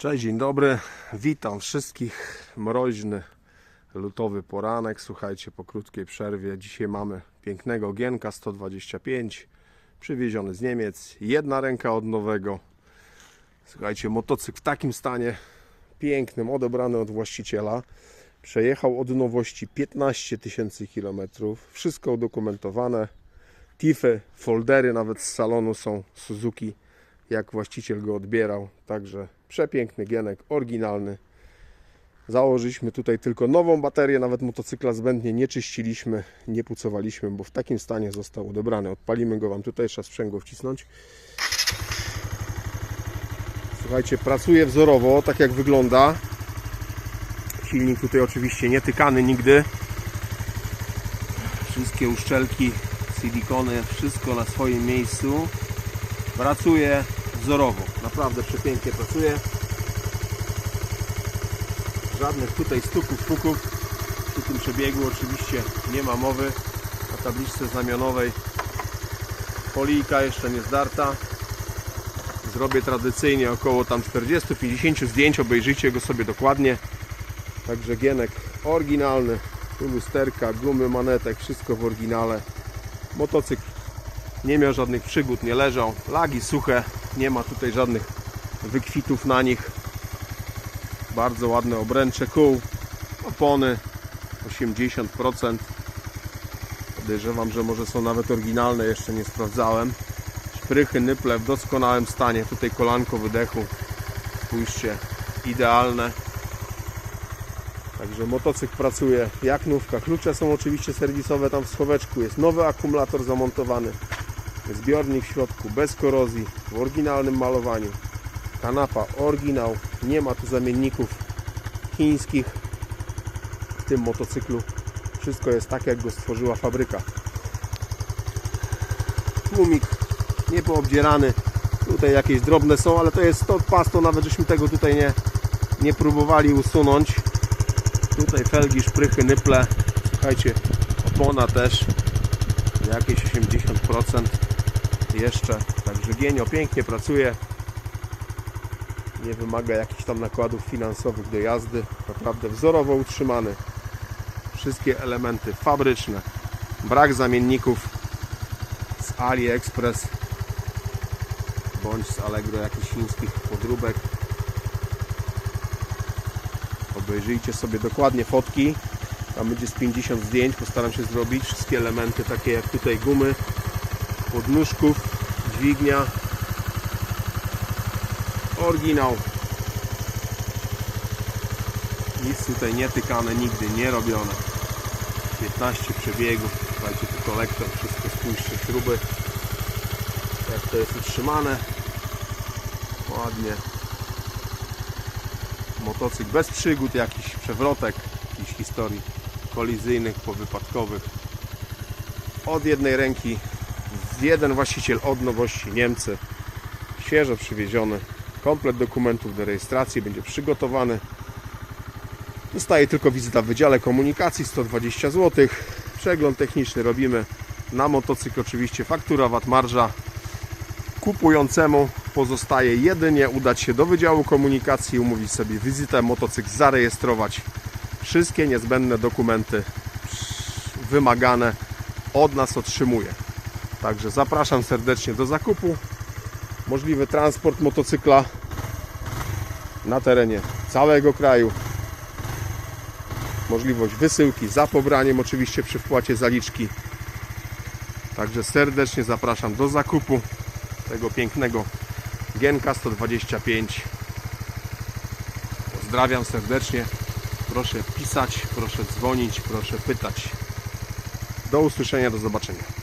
Cześć, dzień dobry. Witam wszystkich. Mroźny, lutowy poranek. Słuchajcie, po krótkiej przerwie. Dzisiaj mamy pięknego Gienka 125, przywieziony z Niemiec. Jedna ręka od nowego. Słuchajcie, motocykl w takim stanie pięknym, odebrany od właściciela. Przejechał od nowości 15 tysięcy kilometrów. Wszystko udokumentowane. Tify, foldery nawet z salonu są Suzuki jak właściciel go odbierał. Także przepiękny gienek, oryginalny. Założyliśmy tutaj tylko nową baterię, nawet motocykla zbędnie nie czyściliśmy, nie pucowaliśmy, bo w takim stanie został odebrany. Odpalimy go Wam tutaj, trzeba sprzęgło wcisnąć. Słuchajcie, pracuje wzorowo, tak jak wygląda. Silnik tutaj oczywiście nie tykany nigdy. Wszystkie uszczelki, silikony, wszystko na swoim miejscu pracuje wzorowo. Naprawdę przepięknie pracuje. Żadnych tutaj stuków, puków. Przy tym przebiegu oczywiście nie ma mowy. Na tabliczce znamionowej polijka jeszcze nie zdarta. Zrobię tradycyjnie około tam 40-50 zdjęć. Obejrzyjcie go sobie dokładnie. Także gienek oryginalny. Tu lusterka, gumy, manetek, wszystko w oryginale. Motocykl nie miał żadnych przygód, nie leżał. Lagi suche, nie ma tutaj żadnych wykwitów na nich. Bardzo ładne obręcze kół, opony 80%. Podejrzewam, że może są nawet oryginalne, jeszcze nie sprawdzałem. Szprychy, nyple w doskonałym stanie. Tutaj kolanko wydechu. Spójrzcie, idealne. Także motocykl pracuje jak nówka. Klucze są oczywiście serwisowe tam w schoweczku. Jest nowy akumulator zamontowany. Zbiornik w środku bez korozji, w oryginalnym malowaniu. Kanapa oryginał, nie ma tu zamienników chińskich w tym motocyklu. Wszystko jest tak, jak go stworzyła fabryka. Tłumik niepoobdzierany. Tutaj jakieś drobne są, ale to jest to pasto, nawet żeśmy tego tutaj nie, nie próbowali usunąć. Tutaj felgi, szprychy, nyple. Słuchajcie, opona też jakieś 80% jeszcze. Także Gienio pięknie pracuje. Nie wymaga jakichś tam nakładów finansowych do jazdy. Naprawdę wzorowo utrzymany. Wszystkie elementy fabryczne. Brak zamienników z AliExpress bądź z Allegro jakichś chińskich podróbek. Obejrzyjcie sobie dokładnie fotki. Tam będzie z 50 zdjęć. Postaram się zrobić wszystkie elementy takie jak tutaj gumy, podnóżków, dźwignia. Oryginał. Nic tutaj nie tykane, nigdy nie robione. 15 przebiegów. Słuchajcie, tu kolektor, wszystko spójrzcie, śruby. Jak to jest utrzymane. Ładnie. Motocykl bez przygód, jakichś przewrotek, jakichś historii kolizyjnych, powypadkowych. Od jednej ręki jeden właściciel od nowości Niemcy. Świeżo przywieziony. Komplet dokumentów do rejestracji będzie przygotowany. Zostaje tylko wizyta w Wydziale Komunikacji 120 zł. Przegląd techniczny robimy na motocykl oczywiście faktura VAT marża. Kupującemu pozostaje jedynie udać się do Wydziału Komunikacji, umówić sobie wizytę, motocykl zarejestrować. Wszystkie niezbędne dokumenty wymagane od nas otrzymuje. Także zapraszam serdecznie do zakupu. Możliwy transport motocykla na terenie całego kraju. Możliwość wysyłki za pobraniem, oczywiście przy wpłacie zaliczki. Także serdecznie zapraszam do zakupu tego pięknego Gienka 125. Pozdrawiam serdecznie. Proszę pisać, proszę dzwonić, proszę pytać. Do usłyszenia, do zobaczenia.